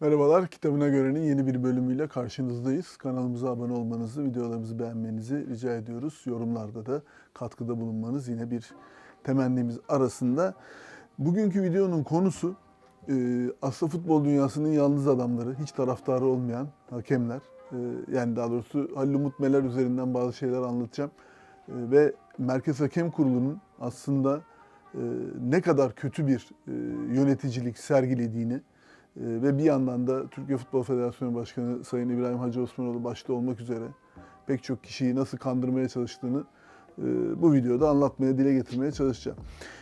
Merhabalar, Kitabına Göre'nin yeni bir bölümüyle karşınızdayız. Kanalımıza abone olmanızı, videolarımızı beğenmenizi rica ediyoruz. Yorumlarda da katkıda bulunmanız yine bir temennimiz arasında. Bugünkü videonun konusu e, aslında futbol dünyasının yalnız adamları, hiç taraftarı olmayan hakemler. E, Yani daha doğrusu Halil Umut Meler üzerinden bazı şeyler anlatacağım. E, Ve Merkez Hakem Kurulu'nun aslında ne kadar kötü bir yöneticilik sergilediğini, ve bir yandan da Türkiye Futbol Federasyonu Başkanı Sayın İbrahim Hacı Osmanoğlu başta olmak üzere pek çok kişiyi nasıl kandırmaya çalıştığını e, bu videoda anlatmaya, dile getirmeye çalışacağım.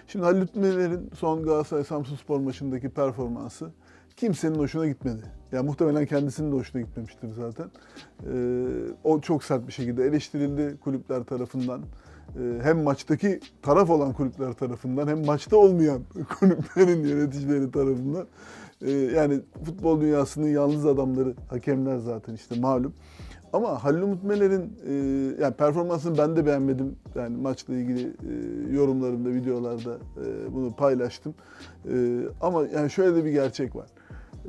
Şimdi Halil Ütmeler'in son Galatasaray Samsunspor maçındaki performansı kimsenin hoşuna gitmedi. Yani muhtemelen kendisinin de hoşuna gitmemiştir zaten. Ee, o çok sert bir şekilde eleştirildi kulüpler tarafından. Ee, hem maçtaki taraf olan kulüpler tarafından hem maçta olmayan kulüplerin yöneticileri tarafından. Ee, yani futbol dünyasının yalnız adamları hakemler zaten işte malum. Ama Halil Umut Meler'in e, yani performansını ben de beğenmedim. Yani maçla ilgili e, yorumlarımda, videolarda e, bunu paylaştım. E, ama yani şöyle de bir gerçek var.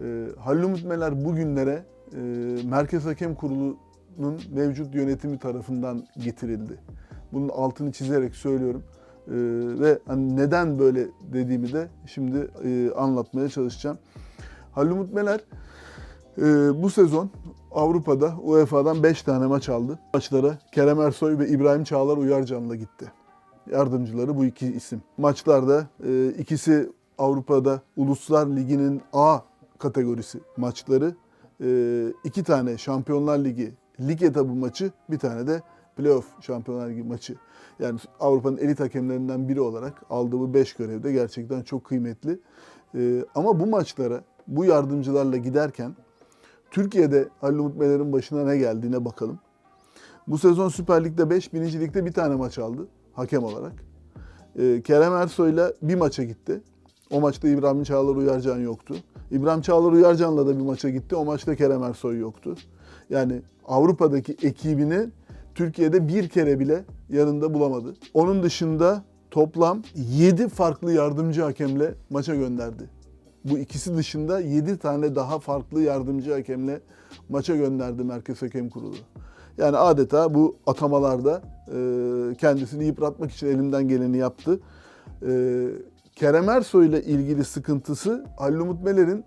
E, Halil Umut Meler bugünlere e, Merkez Hakem Kurulu'nun mevcut yönetimi tarafından getirildi. Bunun altını çizerek söylüyorum. E, ve hani neden böyle dediğimi de şimdi e, anlatmaya çalışacağım. Halil Umut Meler e, bu sezon Avrupa'da UEFA'dan 5 tane maç aldı. Maçlara Kerem Ersoy ve İbrahim Çağlar Uyarcan'la gitti. Yardımcıları bu iki isim. Maçlarda e, ikisi Avrupa'da Uluslar Ligi'nin A kategorisi maçları. E, iki tane Şampiyonlar Ligi lig etabı maçı, bir tane de playoff Şampiyonlar Ligi maçı. Yani Avrupa'nın elit hakemlerinden biri olarak aldığı bu 5 görevde gerçekten çok kıymetli. E, ama bu maçlara bu yardımcılarla giderken Türkiye'de Halil Umut başına ne geldiğine bakalım. Bu sezon Süper Lig'de 5, 1. Lig'de bir tane maç aldı hakem olarak. Ee, Kerem Ersoy'la bir maça gitti. O maçta İbrahim Çağlar Uyarcan yoktu. İbrahim Çağlar Uyarcan'la da bir maça gitti. O maçta Kerem Ersoy yoktu. Yani Avrupa'daki ekibini Türkiye'de bir kere bile yanında bulamadı. Onun dışında toplam 7 farklı yardımcı hakemle maça gönderdi. Bu ikisi dışında 7 tane daha farklı yardımcı hakemle maça gönderdi Merkez Hakem Kurulu. Yani adeta bu atamalarda e, kendisini yıpratmak için elinden geleni yaptı. E, Kerem Ersoy ile ilgili sıkıntısı Halil Umut Meler'in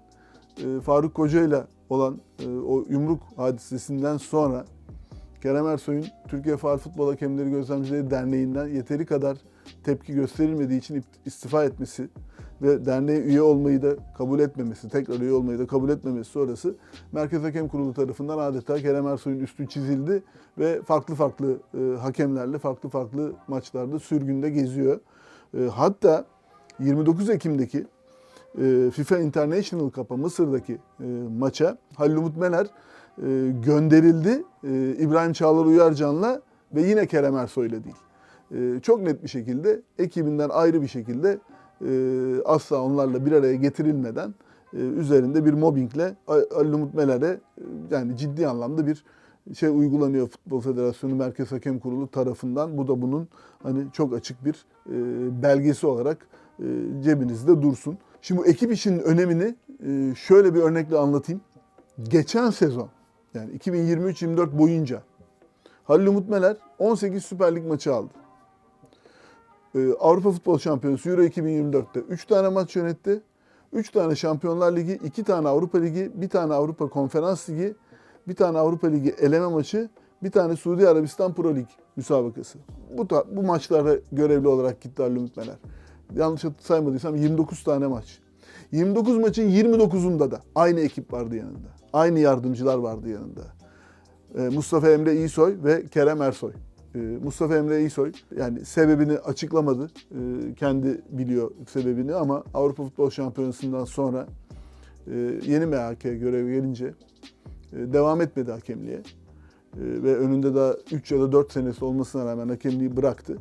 e, Faruk Koca ile olan e, o yumruk hadisesinden sonra Kerem Ersoy'un Türkiye Faal Futbol Hakemleri Gözlemcileri Derneği'nden yeteri kadar tepki gösterilmediği için istifa etmesi ve derneğe üye olmayı da kabul etmemesi, tekrar üye olmayı da kabul etmemesi sonrası Merkez Hakem Kurulu tarafından adeta Kerem Ersoy'un üstü çizildi ve farklı farklı e, hakemlerle farklı farklı maçlarda sürgünde geziyor. E, hatta 29 Ekim'deki e, FIFA International Cup'a Mısır'daki e, maça Halil Umut Meler e, gönderildi e, İbrahim Çağlar Uyarcan'la ve yine Kerem Ersoy'la değil. E, çok net bir şekilde ekibinden ayrı bir şekilde asla onlarla bir araya getirilmeden e, üzerinde bir mobbingle Ali Umut Meler'e e, yani ciddi anlamda bir şey uygulanıyor Futbol Federasyonu Merkez Hakem Kurulu tarafından. Bu da bunun hani çok açık bir e, belgesi olarak cebinizde dursun. Şimdi bu ekip işinin önemini şöyle bir örnekle anlatayım. Geçen sezon yani 2023-24 boyunca Halil Umut Meler 18 Süper Lig maçı aldı. Ee, Avrupa Futbol Şampiyonası Euro 2024'te 3 tane maç yönetti. 3 tane Şampiyonlar Ligi, 2 tane Avrupa Ligi, 1 tane Avrupa Konferans Ligi, 1 tane Avrupa Ligi eleme maçı, bir tane Suudi Arabistan Pro Lig müsabakası. Bu, ta, bu maçlarda görevli olarak gitti Halil Meler. Yanlış saymadıysam 29 tane maç. 29 maçın 29'unda da aynı ekip vardı yanında. Aynı yardımcılar vardı yanında. Ee, Mustafa Emre İyisoy ve Kerem Ersoy. Ee, Mustafa Emre İyisoy yani sebebini açıklamadı. Ee, kendi biliyor sebebini ama Avrupa Futbol Şampiyonası'ndan sonra e, yeni MHK görev gelince e, devam etmedi hakemliğe. E, ve önünde daha 3 ya da 4 senesi olmasına rağmen hakemliği bıraktı.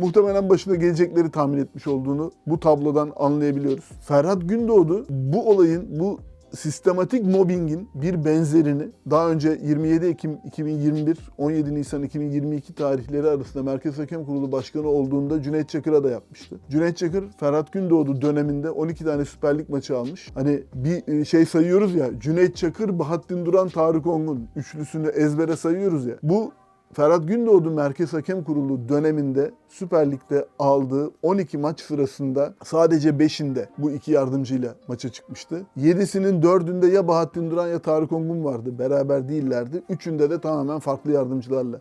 Muhtemelen başına gelecekleri tahmin etmiş olduğunu bu tablodan anlayabiliyoruz. Ferhat Gündoğdu bu olayın, bu sistematik mobbingin bir benzerini daha önce 27 Ekim 2021, 17 Nisan 2022 tarihleri arasında Merkez Hakem Kurulu Başkanı olduğunda Cüneyt Çakır'a da yapmıştı. Cüneyt Çakır, Ferhat Gündoğdu döneminde 12 tane Süper Lig maçı almış. Hani bir şey sayıyoruz ya, Cüneyt Çakır, Bahattin Duran, Tarık Ongun üçlüsünü ezbere sayıyoruz ya. Bu Ferhat Gündoğdu Merkez Hakem Kurulu döneminde Süper Lig'de aldığı 12 maç sırasında sadece 5'inde bu iki yardımcıyla maça çıkmıştı. 7'sinin 4'ünde ya Bahattin Duran ya Tarık Ongun vardı. Beraber değillerdi. 3'ünde de tamamen farklı yardımcılarla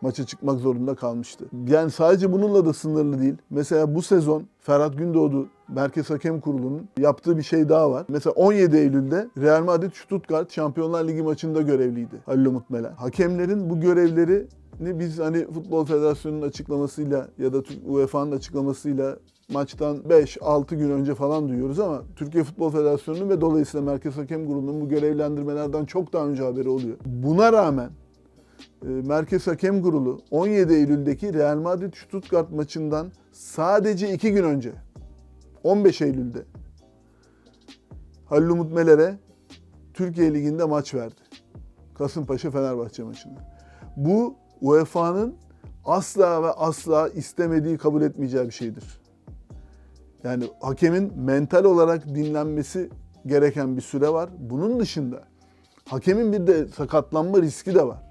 maça çıkmak zorunda kalmıştı. Yani sadece bununla da sınırlı değil. Mesela bu sezon Ferhat Gündoğdu Merkez Hakem Kurulu'nun yaptığı bir şey daha var. Mesela 17 Eylül'de Real Madrid Stuttgart Şampiyonlar Ligi maçında görevliydi Halil Umut Meler. Hakemlerin bu görevleri biz hani Futbol Federasyonu'nun açıklamasıyla ya da UEFA'nın açıklamasıyla maçtan 5-6 gün önce falan duyuyoruz ama Türkiye Futbol Federasyonu'nun ve dolayısıyla Merkez Hakem Kurulu'nun bu görevlendirmelerden çok daha önce haberi oluyor. Buna rağmen e, Merkez Hakem Kurulu 17 Eylül'deki Real Madrid Stuttgart maçından sadece 2 gün önce 15 Eylül'de Halil Umut Meler'e Türkiye Ligi'nde maç verdi. Kasımpaşa Fenerbahçe maçında. Bu UEFA'nın asla ve asla istemediği, kabul etmeyeceği bir şeydir. Yani hakemin mental olarak dinlenmesi gereken bir süre var. Bunun dışında hakemin bir de sakatlanma riski de var.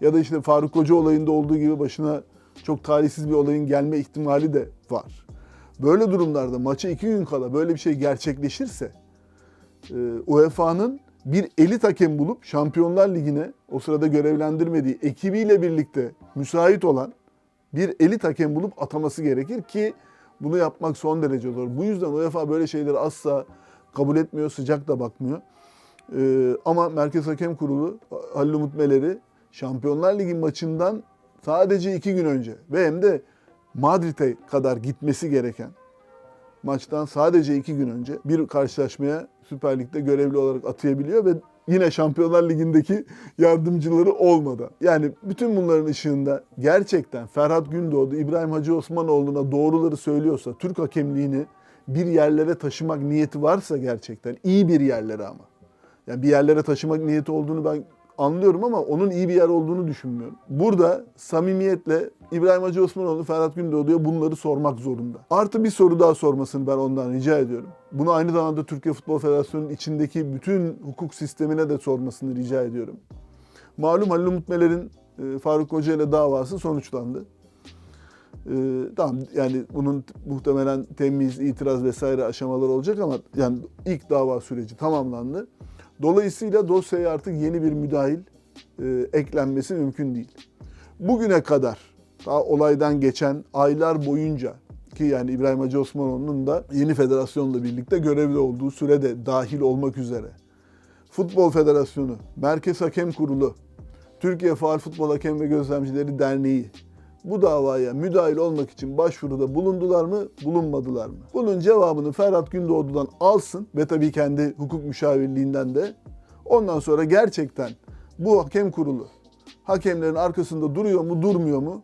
Ya da işte Faruk Hoca olayında olduğu gibi başına çok talihsiz bir olayın gelme ihtimali de var. Böyle durumlarda maça iki gün kala böyle bir şey gerçekleşirse e, UEFA'nın bir elit hakem bulup Şampiyonlar Ligi'ne o sırada görevlendirmediği ekibiyle birlikte müsait olan bir elit hakem bulup ataması gerekir ki bunu yapmak son derece zor. Bu yüzden UEFA böyle şeyleri asla kabul etmiyor, sıcak da bakmıyor. Ee, ama Merkez Hakem Kurulu Halil Umut Meler'i Şampiyonlar Ligi maçından sadece iki gün önce ve hem de Madrid'e kadar gitmesi gereken maçtan sadece iki gün önce bir karşılaşmaya Süper Lig'de görevli olarak atayabiliyor ve yine Şampiyonlar Ligi'ndeki yardımcıları olmadan. Yani bütün bunların ışığında gerçekten Ferhat Gündoğdu, İbrahim Hacı Osmanoğlu'na doğruları söylüyorsa, Türk hakemliğini bir yerlere taşımak niyeti varsa gerçekten iyi bir yerlere ama. Yani bir yerlere taşımak niyeti olduğunu ben anlıyorum ama onun iyi bir yer olduğunu düşünmüyorum. Burada samimiyetle İbrahim Hacı Osmanoğlu, Ferhat Gündoğdu'ya bunları sormak zorunda. Artı bir soru daha sormasını ben ondan rica ediyorum. Bunu aynı zamanda Türkiye Futbol Federasyonu'nun içindeki bütün hukuk sistemine de sormasını rica ediyorum. Malum Halil Umut e, Faruk Hoca ile davası sonuçlandı. Ee, tamam yani bunun muhtemelen temiz, itiraz vesaire aşamaları olacak ama yani ilk dava süreci tamamlandı. Dolayısıyla dosyaya artık yeni bir müdahil e, eklenmesi mümkün değil. Bugüne kadar daha olaydan geçen aylar boyunca ki yani İbrahim Hacı Osmanoğlu'nun da yeni federasyonla birlikte görevli olduğu sürede dahil olmak üzere Futbol Federasyonu, Merkez Hakem Kurulu, Türkiye Faal Futbol Hakem ve Gözlemcileri Derneği bu davaya müdahil olmak için başvuruda bulundular mı, bulunmadılar mı? Bunun cevabını Ferhat Gündoğdu'dan alsın ve tabii kendi hukuk müşavirliğinden de. Ondan sonra gerçekten bu hakem kurulu hakemlerin arkasında duruyor mu, durmuyor mu?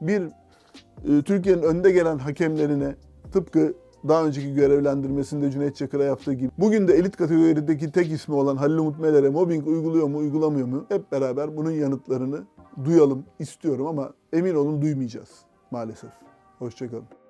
Bir e, Türkiye'nin önde gelen hakemlerine tıpkı daha önceki görevlendirmesinde Cüneyt Çakır'a yaptığı gibi bugün de elit kategorideki tek ismi olan Halil Umut Meler'e mobbing uyguluyor mu, uygulamıyor mu? Hep beraber bunun yanıtlarını duyalım istiyorum ama emin olun duymayacağız maalesef. Hoşçakalın.